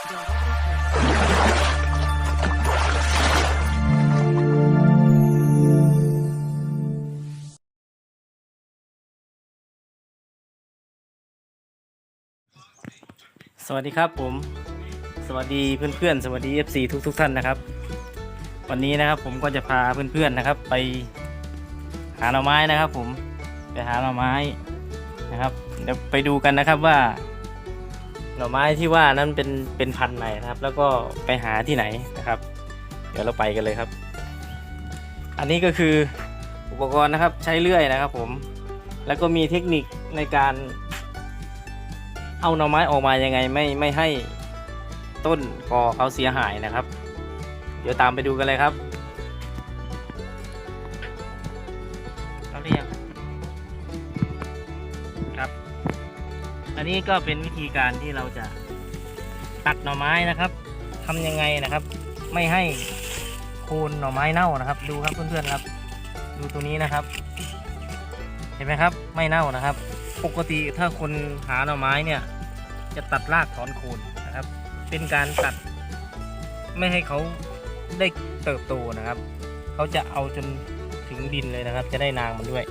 สวัสดีครับผม สวัสดีเพื่อนๆ สวัสดี FC ทุกทุกๆท่านนะครับ วันนี้นะครับผมก็จะพาเพื่อนๆนะครับ ไปหาหน่อไม้นะครับ ผมไปหาหน่อไม้นะครับ เดี๋ยวไปดูกันนะครับว่า น่อไม้ที่ว่านั้นเป็นเป็นพันธุ์ไหนนะครับ แล้วก็ไปหาที่ไหนนะครับ เดี๋ยวเราไปกันเลยครับ อันนี้ก็คืออุปกรณ์นะครับใช้เลื่อยนะครับ ผมแล้วก็มีเทคนิคในการเอาหน่อไม้ออกมายังไงไม่ไม่ให้ต้นกอเขาเสียหายนะครับ เดี๋ยวตามไปดูกันเลยครับเอาเรียง อันนี้ก็เป็นวิธีการที่เราจะตัดหน่อไม้นะครับทำยังไงนะครับ ไม่ให้โคนหน่อไม้เน่านะครับ ดูครับเพื่อนๆครับ ดูตัวนี้นะครับ เห็นไหมครับ ไม่เน่านะครับ ปกติถ้าคนหาหน่อไม้เนี่ยจะตัดรากถอนโคนนะครับ เป็นการตัดไม่ให้เขาได้เติบโตนะครับ เขาจะเอาจนถึงดินเลยนะครับ จะได้นางมันด้วย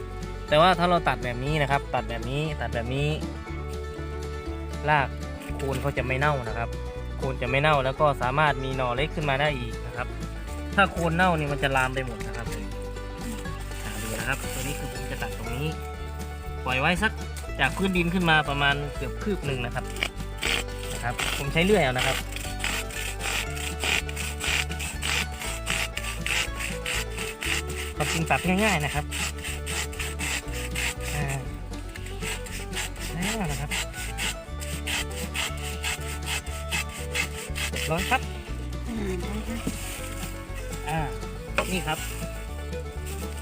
แต่ว่าถ้าเราตัดแบบนี้นะครับ ตัดแบบนี้ตัดแบบนี้ รากโคนเขาจะไม่เน่านะครับ โคนจะไม่เน่าแล้วก็สามารถมีหน่อเล็กขึ้นมาได้อีกนะครับ ถ้าโคนเน่านี่มันจะลามไปหมดนะครับอ่าดูนะครับ ตัวนี้คือผมจะตัดตรงนี้ ปล่อยไว้สักจากพื้นดินขึ้นมาประมาณเกือบคืบหนึ่งนะครับนะครับ ผมใช้เลื่อยเอานะครับความจริงตัดง่าย ๆนะครับ ร้อยครับอ่านี่ครับ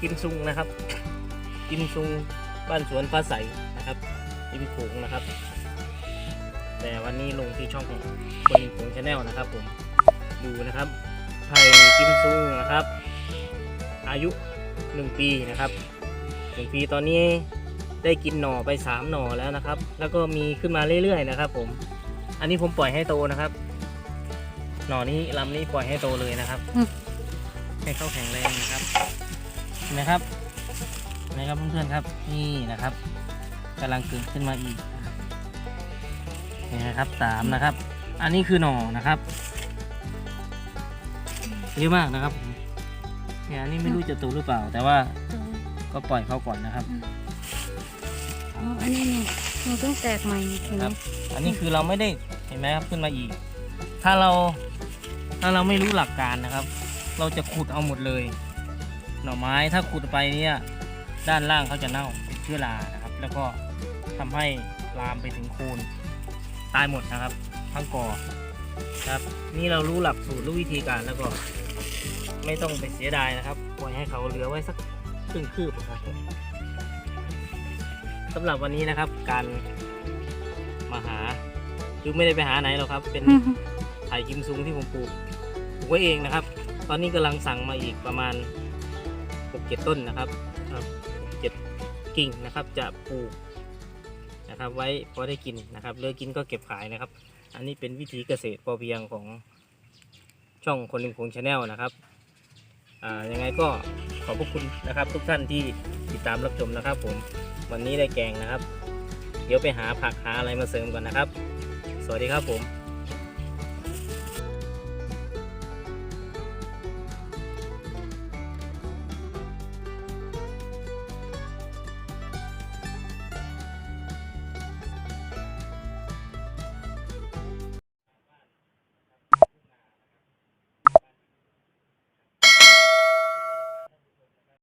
กิมซุงนะครับ กิมซุงบ้านสวนฟ้าใสนะครับริมโขงนะครับ แต่วันนี้ลงที่ช่องของบนโขงชาแนลนะครับ ผมดูนะครับไผ่กิมซุงนะครับ อายุหนึ่งปีนะครับหนึ่งปีตอนนี้ได้กินหน่อไปสามหน่อแล้วนะครับ แล้วก็มีขึ้นมาเรื่อยๆนะครับ ผม อันนี้ผมปล่อยให้โตนะครับ หน่อนี้ลำนี้ปล่อยให้โตเลยนะครับอืมให้เขาแข็งแรงนะครับเห็นะครับนะครับเพื่อนๆครับ นี่นะครับกำลังเกิดขึ้นมาอีกนะครับนี่นะครับสามนะครับ อันนี้คือหน่อนะครับเยอะมากนะครับผมเนี่ยอันนี้ไม่รู้จะโตหรือเปล่า แต่ว่าก็ปล่อยเขาก่อนนะครับอ๋ออันนี้นี่มันเพิ่งแตกใหม่เห็นไหมครับอันนี้คือเราไม่ได้เห็นไหมครับขึ้นมาอีก ถ้าเรา ถ้าเราไม่รู้หลักการนะครับ เราจะขุดเอาหมดเลย หน่อไม้ถ้าขุดไปเนี่ยด้านล่างเขาจะเน่าเป็นเชื้อรานะครับ แล้วก็ทำให้ลามไปถึงโคนตายหมดนะครับทั้งกอครับ นี่เรารู้หลักสูตรรู้วิธีการแล้วก็ ไม่ต้องไปเสียดายนะครับปล่อยให้เขาเหลือไว้สักครึ่งคืบนะครับสำหรับวันนี้นะครับ การมาหาคือไม่ได้ไปหาไหนหรอกครับ เป็นไผ่กิมซุงที่ผมปลูกปลูก ไว้เองนะครับ ตอนนี้กำลังสั่งมาอีกประมาณ6เต้นนะครับเจ็ดกิ่งนะครับจะปลูกนะครับไว้พอได้กินนะครับเลือกกินก็เก็บขายนะครับ อันนี้เป็นวิธีเกษตรพอเพียงของช่องคนริมโขงชาแนลนะครับอ่ายังไงก็ขอบพระคุณนะครับ ทุกท่านที่ติดตามรับชมนะครับ ผมวันนี้ได้แกงนะครับ เดี๋ยวไปหาผักหาอะไรมาเสริมก่อนนะครับ สวัสดีครับผม